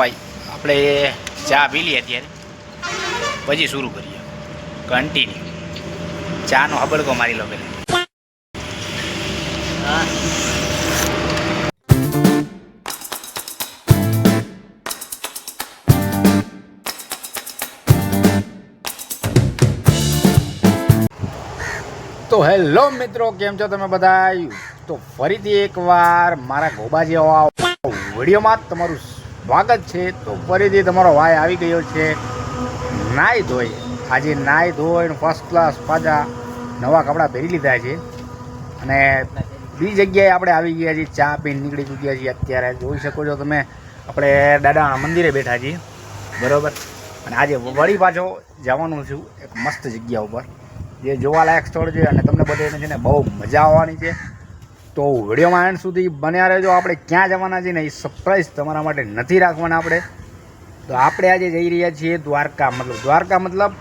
ભાઈ, આપણે ચા પી લઈએ અત્યારે. પછી શરૂ કરીએ. કન્ટિન્યુ ચાનો હબડકો મારી લો પહેલાં તો હેલો મિત્રો, કેમ છો તમે બધા તો ફરીથી એકવાર મારા ગોબા જેવા વિડીયોમાં તમારું સ્વાગત છે. તો ફરીથી તમારો ભાઈ આવી ગયો છે. નાઈ ધોઈ. આજે નાઈ ધોઈને ફર્સ્ટ ક્લાસ પાછા નવા કપડાં પહેરી લીધા છે. અને બીજી જગ્યાએ આપણે આવી ગયા છીએ. ચા પીને નીકળી ચૂક્યા છીએ અત્યારે. જોઈ શકો છો તમે, આપણે દાદા મંદિરે બેઠા છીએ. બરાબર? અને આજે વળી પાછો જવાનું છું એક મસ્ત જગ્યા ઉપર. જે જોવાલાયક સ્થળ છે અને તમને બધાને છે ને બહુ મજા આવવાની છે. તો વિડીયોમાં એન્ડ સુધી બન્યા રહેજો. આપણે ક્યાં જવાના છીએ ને એ સરપ્રાઈઝ તમારા માટે નથી રાખવાના આપણે. તો આપણે આજે જઈ રહ્યા છીએ દ્વારકા મતલબ દ્વારકા મતલબ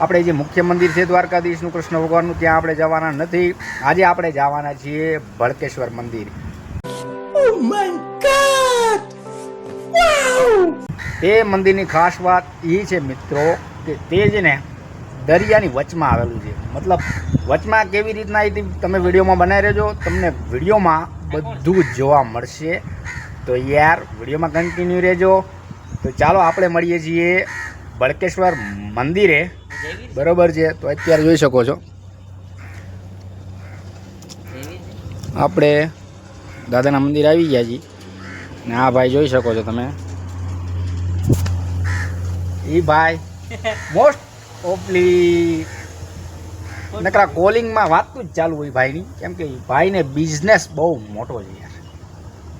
આપણે જે મુખ્ય મંદિર છે દ્વારકાધીશનું કૃષ્ણ ભગવાનનું ત્યાં આપણે જવાના નથી. આજે આપણે જવાના છીએ ભળકેશ્વર મંદિર. તે મંદિરની ખાસ વાત એ છે મિત્રો કે તે જ ને દરિયાની વચમાં આવેલું છે. મતલબ વચમાં કેવી રીતના હતી તમે વિડીયોમાં બનાવી રહેજો. તમને વિડીયોમાં બધું જ જોવા મળશે. તો યાર, વિડીયોમાં કન્ટિન્યુ રહેજો. તો ચાલો આપણે મળીએ છીએ બળકેશ્વર મંદિરે. બરોબર છે? તો અત્યારે જોઈ શકો છો. આપણે દાદાના મંદિર આવી ગયા છીએ. ને આ ભાઈ જોઈ શકો છો તમે. એ ભાઈ મોસ્ટ ઓફલી નકરા કોલિંગમાં વાતું જ ચાલુ હોય ભાઈની. કેમ કે ભાઈને બિઝનેસ બહુ મોટો છે યાર.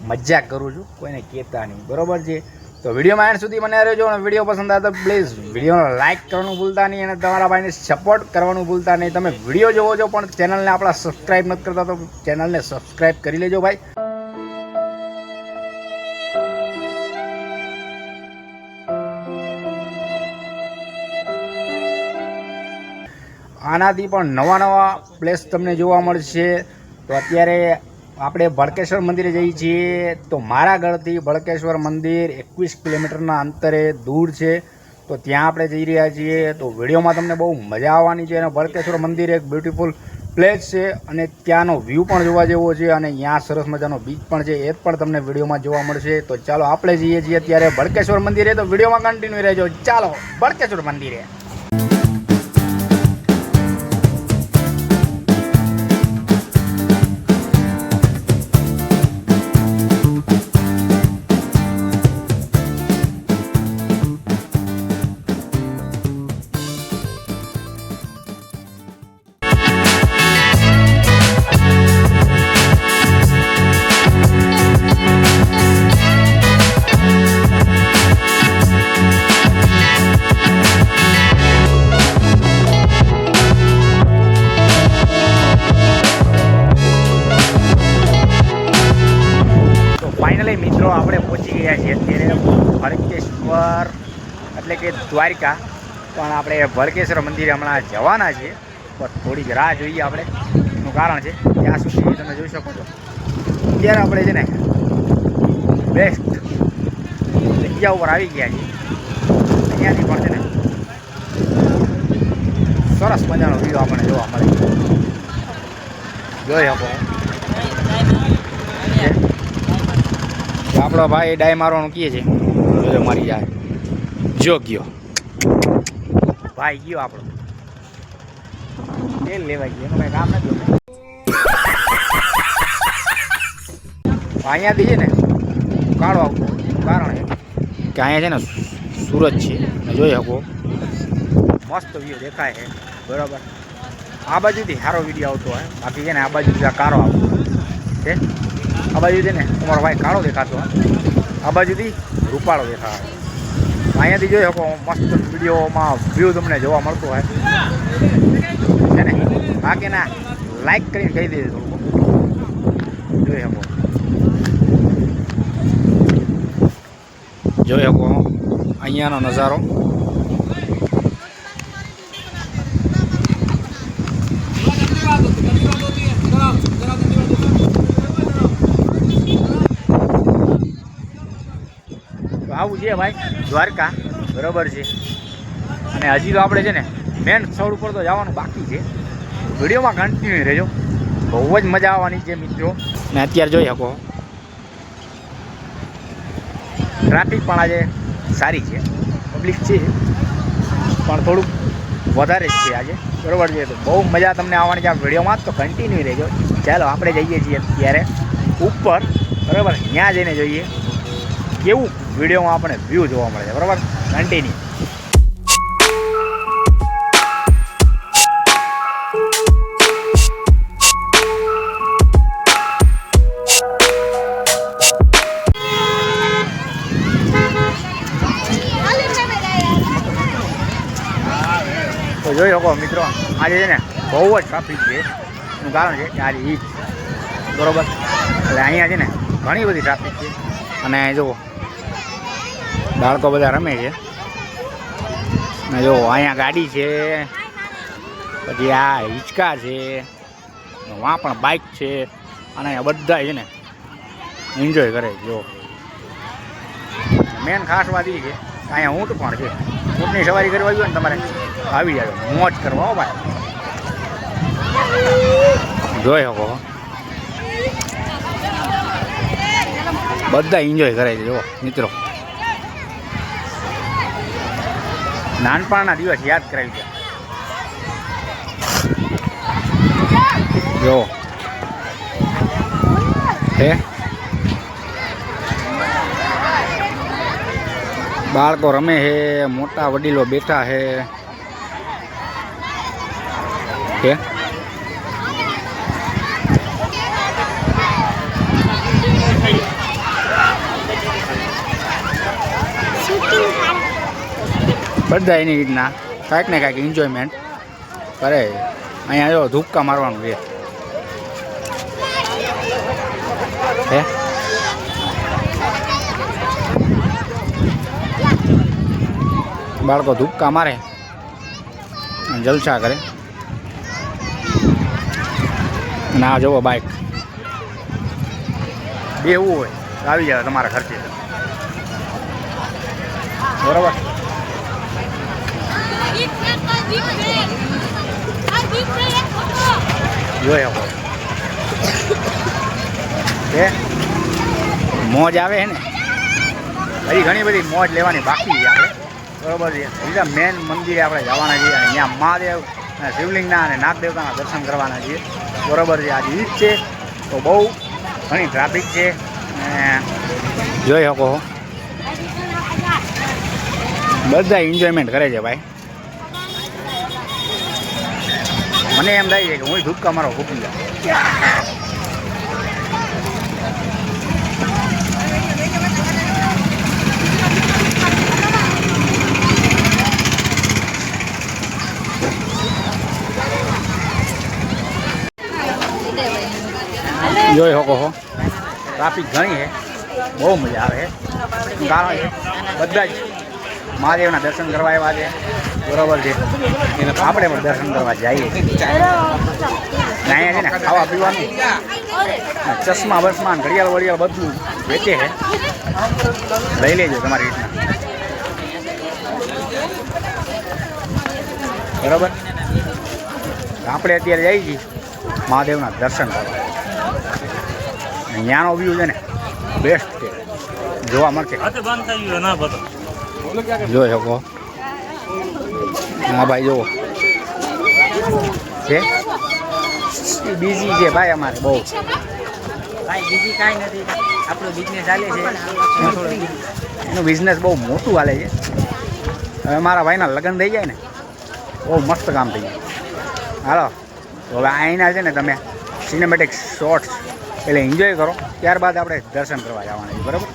મજાક કરું છું, કોઈને કહેતા નહીં. બરોબર છે? તો વિડીયોમાં એન્ડ સુધી મને રહેજો અને વીડિયો પસંદ આવે તો પ્લીઝ વિડીયોને લાઇક કરવાનું ભૂલતા નહીં અને તમારા ભાઈને સપોર્ટ કરવાનું ભૂલતા નહીં. તમે વીડિયો જોવો છો પણ ચેનલને આપણા સબસ્ક્રાઈબ નથી કરતા તો ચેનલને સબસ્ક્રાઈબ કરી લેજો ભાઈ. આનાથી પણ નવા નવા પ્લેસ તમને જોવા મળશે. તો અત્યારે આપણે ભડકેશ્વર મંદિરે જઈએ છીએ. તો મારા ઘરથી ભડકેશ્વર મંદિર એકવીસ કિલોમીટરના અંતરે દૂર છે. તો ત્યાં આપણે જઈ રહ્યા છીએ. તો વિડીયોમાં તમને બહુ મજા આવવાની છે અને ભડકેશ્વર મંદિર એક બ્યુટિફુલ પ્લેસ છે અને ત્યાંનો વ્યૂ પણ જોવા જેવો છે અને ત્યાં સરસ મજાનો બીચ પણ છે. એ પણ તમને વિડીયોમાં જોવા મળશે. તો ચાલો આપણે જઈએ છીએ અત્યારે ભડકેશ્વર મંદિરે. તો વિડીયોમાં કન્ટિન્યુ રહેજો. ચાલો ભડકેશ્વર મંદિરે. દ્વારકા. પણ આપણે ભરકેશ્વર મંદિરે હમણાં જવાના છીએ. પણ થોડીક રાહ જોઈએ આપણે. એનું કારણ છે, ત્યાં સુધી તમે જોઈ શકો છો. અત્યારે આપણે છે ને બેસ્ટ જગ્યા ઉપર આવી ગયા છીએ. અહીંયાથી પણ છે ને, સરસ મજાનો વ્યૂ આપણને જોવા મળે. જોઈ શકો આપણો ભાઈ ડાય મારવાનું કહે છે. મારી જાય જો ગયો. ભાઈ ગયો આપણો. તેલ લેવાઈ ગયો એનું કઈ કામ નથી હોતું. અહીંયાથી છે ને કાળો આવતો. કારણ છે કે અહીંયા છે ને સુરત છે. અને જોઈ શકો. મસ્ત વ્યૂ દેખાય છે. બરાબર. આ બાજુથી સારો વીડિયો આવતો હોય. બાકી છે ને આ બાજુથી આ કાળો આવતો હોય. છે આ બાજુ છે ને તમારો ભાઈ કાળો દેખાતો હોય. આ બાજુથી રૂપાળો દેખાય. અહીંયાથી જોઈ શકો મસ્ત વિડીયોમાં વ્યૂ તમને જોવા મળતો હોય. છે ને? બાકી ના લાઈક કરીને કહી દેજો થોડુંક. જોઈ શકો. જોઈ શકો અહીંયાનો નજારો. તો છે ભાઈ, દ્વારકા. બરાબર છે. અને હજી તો આપણે છે ને મેન સ્થળ ઉપર તો જવાનું બાકી છે. વિડીયોમાં કન્ટિન્યુ રહેજો. બહુ જ મજા આવવાની છે મિત્રો. ને અત્યારે જોઈ શકો. ટ્રાફિક પણ આજે સારી છે. પબ્લિક છે. પણ થોડુંક વધારે જ છે આજે. બરાબર છે. તો બહુ મજા તમને આવવાની છે આ વિડીયોમાં. તો કન્ટિન્યુ રહેજો. ચાલો, આપણે જઈએ છીએ અત્યારે. ઉપર. બરાબર. ત્યાં જઈને જોઈએ. કેવું વિડીયોમાં આપણે વ્યૂ જોવા મળે છે, બરાબર? કન્ટિન્યુ તો જોઈ શકો મિત્રો, આજે છે ને બહુ જ ટ્રાફિક છે. એનું કારણ છે કે આજે ઈદ બરોબર? એટલે અહીંયા છે ને ઘણી બધી ટ્રાફિક છે. અને જુઓ બાળકો બધા રમે છે. ને જો અહીંયા ગાડી છે. પછી આ હિંચકા છે. વાં પણ બાઇક છે. અને અહીંયા બધા છે ને એન્જોય કરે જો. મેન ખાસ વાત એ છે. અહીંયા ઊંટ પણ છે. ઊંટની સવારી કરવા જોઈએ ને તમારે, આવી જાય મોજ કરવા ભાઈ. જોઈ શકો. બધા એન્જોય કરે છે જુઓ મિત્રો. નાનપણના દિવસ યાદ કરાવી દે. જો. હે? બાળકો રમે છે મોટા વડીલો બેઠા છે બધા એની રીતના કાંઈક ને કાંઈક એન્જોયમેન્ટ કરે. અહીંયા જો ધૂપકા મારવાનું છે. હે? બાળકો ધૂપકા મારે. જલસા કરે. અને આ જુઓ બાઇક બેવું હોય. તો આવી જાય તમારા ખર્ચે બરાબર? જોઈ શકો કે મોજ આવે છે ને? હજી ઘણી બધી મોજ લેવાની બાકી છે આપણે. બરોબર છે. બીજા મેન મંદિરે આપણે જવાના છીએ અને ત્યાં મહાદેવ અને શિવલિંગના અને નાગદેવતાના દર્શન કરવાના છીએ. બરોબર છે. આજે ઈદ છે, તો બહુ ઘણી ટ્રાફિક છે જોઈ શકો બધા એન્જોયમેન્ટ કરે છે ભાઈ. મને એમ થાય છે કે હું ધુક્કા મારો ફૂકી જાઉં. જોઈ શકો છો. ટ્રાફિક ઘણી છે. બહુ મજા આવે છે. કારણ બધા જ મહાદેવના દર્શન કરવા આવ્યા છે. બરોબર છે. એને આપણે પણ દર્શન કરવા જઈએ અહીંયા છે ને ખાવા પીવાનું. ચશ્મા બસમાં ઘડિયાળ વડિયાળ બધું વેચે છે. લઈ લેજો તમારી રીતના. બરોબર? આપણે અત્યારે જઈએ છીએ મહાદેવના દર્શન કરવા. અહીંયાનો વ્યૂ છે ને બેસ્ટ છે. જોવા મળશે. જોઈ શકો. હા ભાઈ જુઓ. છે? બીજી છે ભાઈ અમારે બહુ. ભાઈ બીજી કાંઈ નથી. આપણો બિઝનેસ ચાલે છે. એનું બિઝનેસ બહુ મોટું ચાલે છે. હવે મારા ભાઈના લગ્ન થઈ જાય ને બહુ મસ્ત કામ થઈ જાય. હાલો હવે અહીંના છે ને તમે સિનેમેટિક શોર્ટ્સ એટલે એન્જોય કરો. ત્યારબાદ આપણે દર્શન કરવા જવાના છે બરાબર?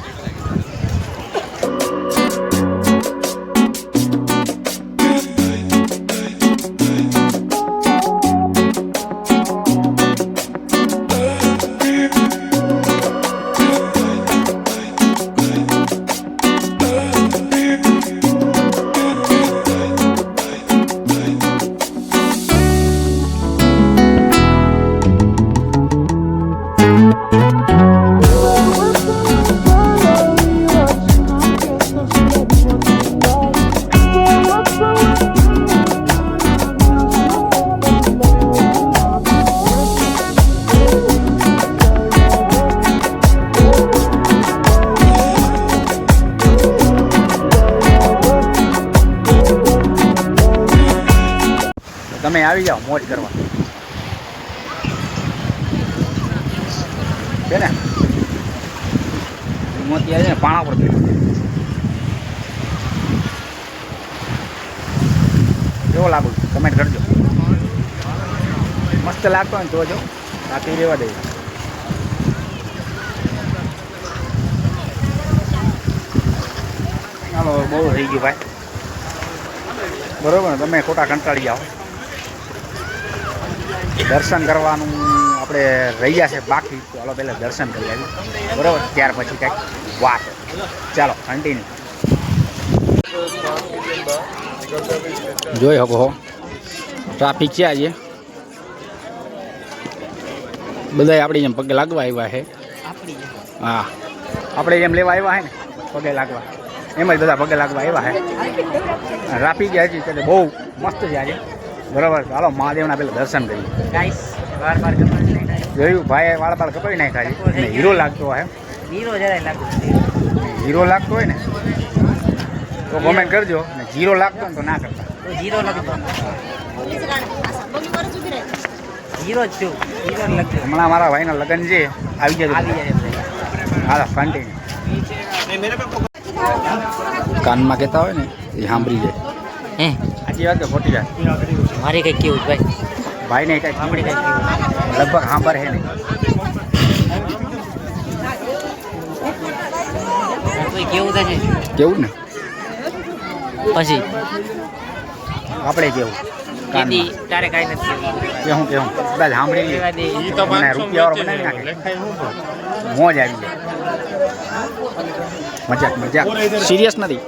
તમે આવી જાઓ, મોજ કરવા. છે ને? મોતી આવી ને, પાણા પર કેવો લાગુ? કમેન્ટ કરજો. મસ્ત લાગતો ને તો જો, બાકી રહેવા દઈએ બહુ થઈ ગયું ભાઈ. બરોબર તમે ખોટા કંટાળી જાઓ. દર્શન કરવાનું આપણે રહ્યા છે બાકી. ચાલો પહેલાં દર્શન કરી આવીએ. બરાબર? ત્યાર પછી કંઈક વાત. ચાલો કન્ટિન્યુ જોઈ શકો ટ્રાફિક છે આજે. બધા આપણી જેમ પગે લાગવા આવ્યા છે. હા. આપણે જેમ લેવા આવ્યા છે ને પગે લાગવા. એમ જ બધા પગે લાગવા આવ્યા છે. ટ્રાફિક હજી બહુ મસ્ત છે આજે. બરાબર ચાલો મહાદેવના પેલા દર્શન કરીએ. જોયું ભાઈ વાળ બાળ કપાવી નાખ્યા અને હીરો લાગતો હોય હીરો હીરો લાગતો હોય ને તો કોમેન્ટ કરજો. ને જીરો લાગતો ને તો ના કરતા. જીરો લગતો હીરો જ છું. હીરો લગતો હમણાં મારા ભાઈના લગ્ન છે. આવી જાય આવી જાય હાલો કન્ટિન્યુ કાનમાં કહેતા હોય ને એ સાંભળી જાય હે? સાચી વાત કે ખોટી વાત. મારે કંઈક કેવું છે ભાઈ? ને કંઈક આપણે કંઈક કેવું લગભગ સાંભળ હે નહીં. કેવું થશે કેવું ને? પછી? આપણે કેવું? તારે કાંઈ નથી કેવું. કેવું કેવું? કદાચ સાંભળી બનાવી નાખે. મોજ આવી જાય. મજાક મજાક. સિરિયસ નથી.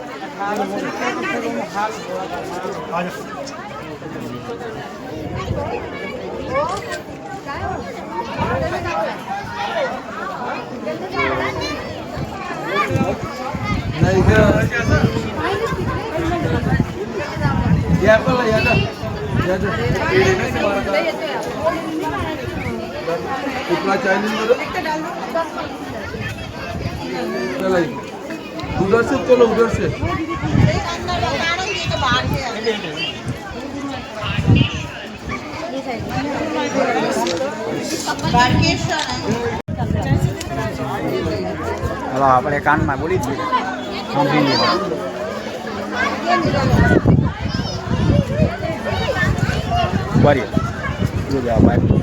कितना चाइनीज चलो उधर से चलो उधर से હવે આપણે કાનમાં બોલી દઈએ સાંભળી લઈએ આ ભાઈ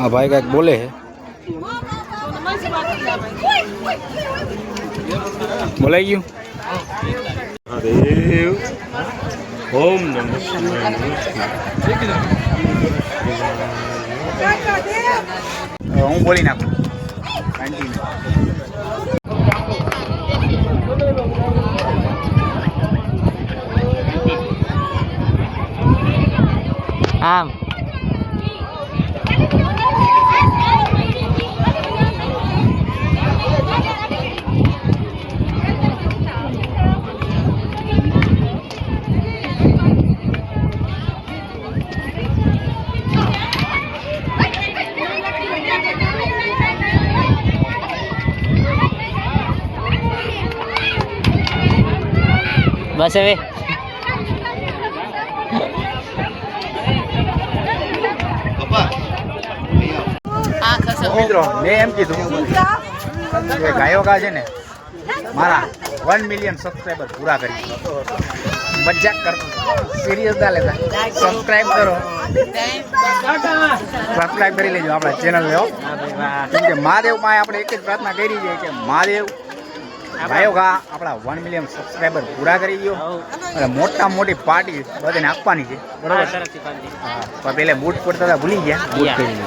આ ભાઈ કાંઈક બોલે છે. બોલાઈ ગયું ઓમ નમઃ શિવાય હવે હું બોલી નાખું કન્ટિન્યુ આમ બસ હવે. મિત્રો, મેં એમ કીધું કે ગાયોગા છે ને, મારા વન મિલિયન સબસ્ક્રાઈબર પૂરા કરી મજાક કરતો સિરિયસ ના લેતા. સબસ્ક્રાઈબ કરો. સબસ્ક્રાઈબ કરી લેજો આપણા ચેનલ લેવો કેમ કે મહાદેવ પાસે આપણે એક જ પ્રાર્થના કરી છે કે મહાદેવ ગાયોગા આપણા વન મિલિયન સબસ્ક્રાઈબર પૂરા કરી ગયો. અને મોટા મોટી પાર્ટી બધાને આપવાની છે. બરોબર? હા, પણ પેલે બૂટ પડતા હતા ભૂલી ગયા. બૂટ પહેરી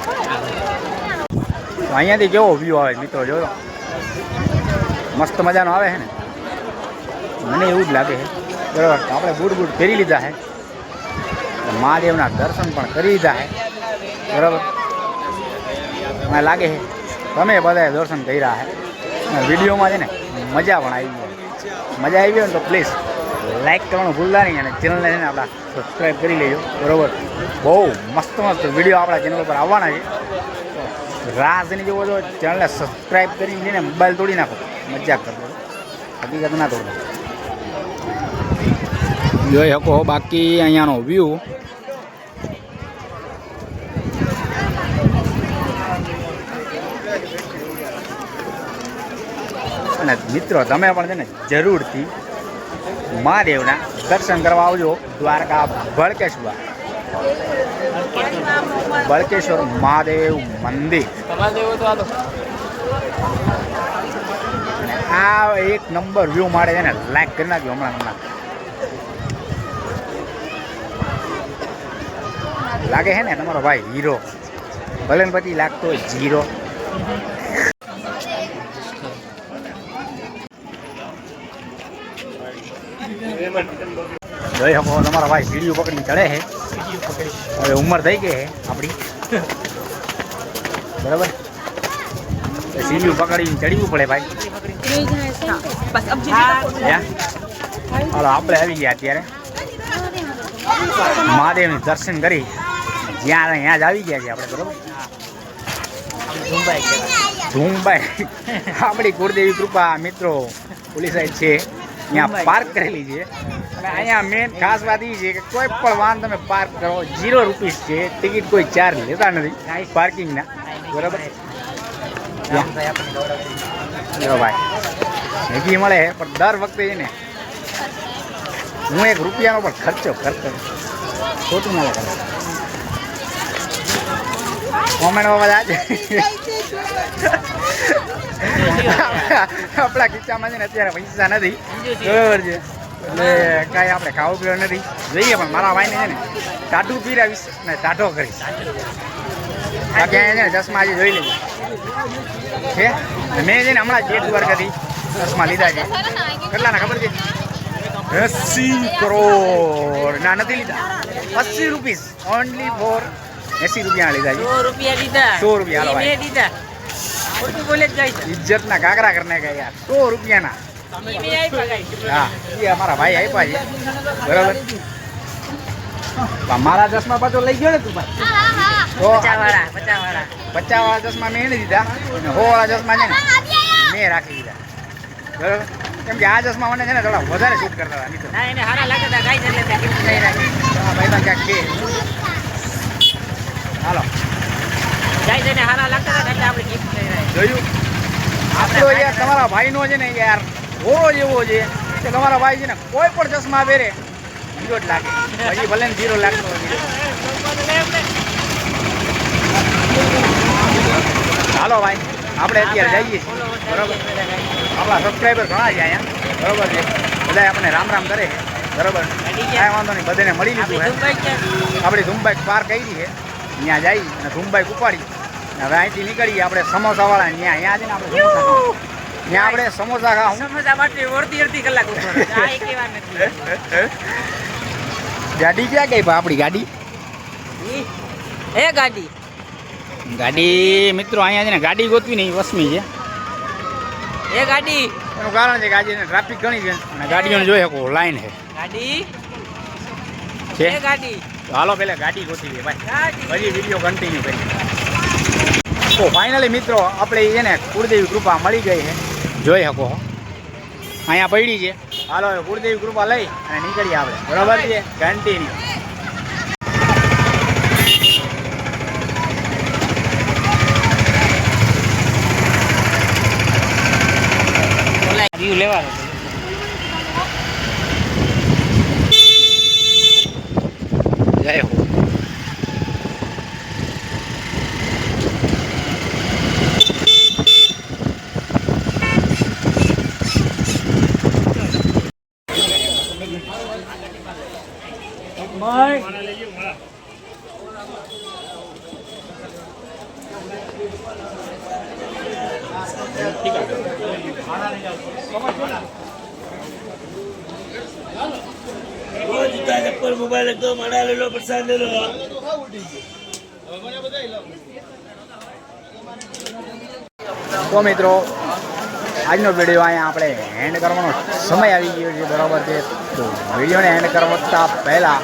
અહીંયાથી કેવો વ્યૂ આવે મિત્રો જોયો? મસ્ત મજાનો આવે છે ને? મને એવું જ લાગે છે બરાબર? આપણે બૂટ બૂટ પહેરી લીધા છે મહાદેવના દર્શન પણ કરી લીધા છે બરાબર? મને લાગે છે તમે બધાએ દર્શન કર્યા છે વિડીયોમાં છે ને મજા પણ આવી ગઈ. મજા આવી હોય ને તો પ્લીઝ લાઈક કરવાનું ભૂલતા નહીં અને ચેનલને છે આપણા સબસ્ક્રાઈબ કરી લેજો. બરાબર? બહુ મસ્ત મસ્ત વીડિયો આપણા ચેનલ પર આવવાના છે. રાહ જોઈને જોવો તો ચેનલને સબસ્ક્રાઈબ કરીને ને મોબાઈલ તોડી નાખો. મજાક કરતો હકીકત ના તોડો. જોઈ શકો બાકી અહીંયાનો વ્યૂ અને મિત્રો, તમે પણ છે ને જરૂરથી મહાદેવના દર્શન કરવા આવજો, દ્વારકા બળકેશ્વર બળકેશ્વર મહાદેવ મંદિર. આ એક નંબર વ્યૂ મારે છે ને લાઈક કરી નાખ્યો હમણાં હમણાં. લાગે છે ને તમારો ભાઈ હીરો? ભલે પછી લાગતો હોય જીરો જોઈ શકો તમારા ભાઈ વીડિયો પકડીને ચડે છે. હવે ઉંમર થઈ ગઈ છે આપણી. બરાબર? સીડીઓ પકડીને ચડવું પડે ભાઈ. હાલો, આપણે આવી ગયા અત્યારે. મહાદેવનું દર્શન કરી. જ્યાં ત્યાં જ આવી ગયા છે આપણે, બરાબર? ધૂમભાઈ આપણી કુળદેવી કૃપા મિત્રો, પોલીસ સાહેબ છે. અહીંયા પાર્ક કરેલી છે. અને અહીંયા મેન ખાસ વાત એ છે કે કોઈ પણ વાહન તમે પાર્ક કરો જીરો રૂપીસ છે. ટિકિટ કોઈ ચાર્જ લેતા નથી. પાર્કિંગના બરાબર? જો ભાઈ. મેગી મળે પણ દર વખતે છે ને હું એક રૂપિયાનો પણ ખર્ચો કરતો ખોટું ના લગાડે કોમેન્ટ બાબત આજે આપણા ખિસ્સામાં છે ને અત્યારે પૈસા નથી. બરોબર છે. એટલે કાંઈ આપણે ખાવું પીવું નથી. જોઈએ પણ મારા ભાઈને છે ને ટાટું પીરાવીશ ને ટાટો કરીશ. બાકી અહીંયા છે ને ચશ્મા આજે જોઈ લેજો. છે? મેં છે ને હમણાં જેટ વર્ગથી ચશ્મા લીધા છે. કેટલાના ખબર છે? એસી કરોડ. ના નથી લીધા. અસી રૂપીસ ઓનલી ફોર એસી રૂપિયા લીધા સો રૂપિયા સો રૂપિયા, ખોટું બોલે જ જાય છે. ઇજ્જતના કાકરા કરને ગયા યાર. સો રૂપિયાના. હા એ અમારા ભાઈ આપ્યા છે. બરાબર? મારા ચશ્મા પાછો લઈ ગયો ને તું ભાઈ. પચાસ વાળા ચશ્મા મેં એને દીધા. અને સો વાળા ચશ્મા છે ને મેં રાખી દીધા. બરાબર? કેમ કે આ ચશ્મા મને છે ને થોડા વધારે શૂટ કરતા હતા મિત્રો. એને હારા લાગે તા એટલે ત્યાં રાખી. આ ભાઈ તો ક્યાંક હાલો. ગાય છે ને હારા લાગતા હતા એટલે આપણે લઈ જોયું? આપણો યાર તમારા ભાઈનો છે ને યાર ઘોડો જેવો છે. કે તમારા ભાઈ છે ને કોઈ પણ ચશ્મા પહેરે હીરો જ લાગે. હજી ભલે હીરો લાગતો હાલો ભાઈ આપણે અત્યારે જઈએ બરોબર? આપણા સબસ્ક્રાઈબર ઘણા છે અહીંયા. બરોબર છે? બધા આપણને રામ રામ કરે બરોબર? કાંઈ વાંધો નહીં બધાને મળી લીધું આપણે આપણી ધૂમબાઈક પાર કરી છે. ત્યાં જઈ અને ધૂમબાઈક ઉપાડી. હવે અહીંથી નીકળીએ આપણે સમોસાવાળા ત્યાં અહીંયા જઈને આપણે ત્યાં આપણે સમોસા ખાવ. સમોસા માટે અડધી અડધી કલાક ગાડી ક્યાં ગઈ આપણી ગાડી? એ ગાડી. ગાડી મિત્રો અહીંયા છે ને ગાડી ગોતવી નહીં વસમી છે. એ ગાડી. એનું કારણ છે કે આજે ટ્રાફિક ઘણી છે. અને ગાડીઓને જોઈ શકો લાઈન છે. ગાડી. છે? ગાડી. હાલો પેલા ગાડી ગોતી દે ભાઈ. પછી વીડિયો કન્ટિન્યુ કરી તો ફાઇનલી મિત્રો, આપણે એને કુળદેવી કૃપા મળી ગઈ છે. જોઈ શકો અહીંયા પડી છે. હાલો કુળદેવી કૃપા લઈ અને નીકળીએ આપણે. બરોબર છે? કન્ટિન્યુ વ્યૂ લેવાનો જય હો તો મિત્રો, આજનો વીડિયો અહીંયા આપણે એન્ડ કરવાનો સમય આવી ગયો છે, બરાબર છે. તો વિડીયોને એન્ડ કરતા પહેલાં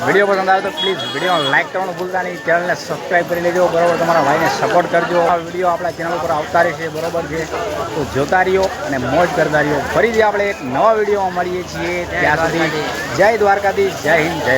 વીડિયો પસંદ આવે તો પ્લીઝ વીડિયો લાઇક કરવાનું ભૂલતા નહીં. ચેનલને સબસ્ક્રાઈબ કરી લેજો. બરોબર, તમારા ભાઈને સપોર્ટ કરજો. આ વીડિયો આપણા ચેનલ ઉપર આવતા રહેશે બરાબર છે? તો જોતા રહ્યો અને મોજ કરતા રહ્યો. ફરીથી આપણે એક નવા વિડીયોમાં મળીએ છીએ. ત્યાં સુધી જય દ્વારકાધીશ, જય હિન્દ, જય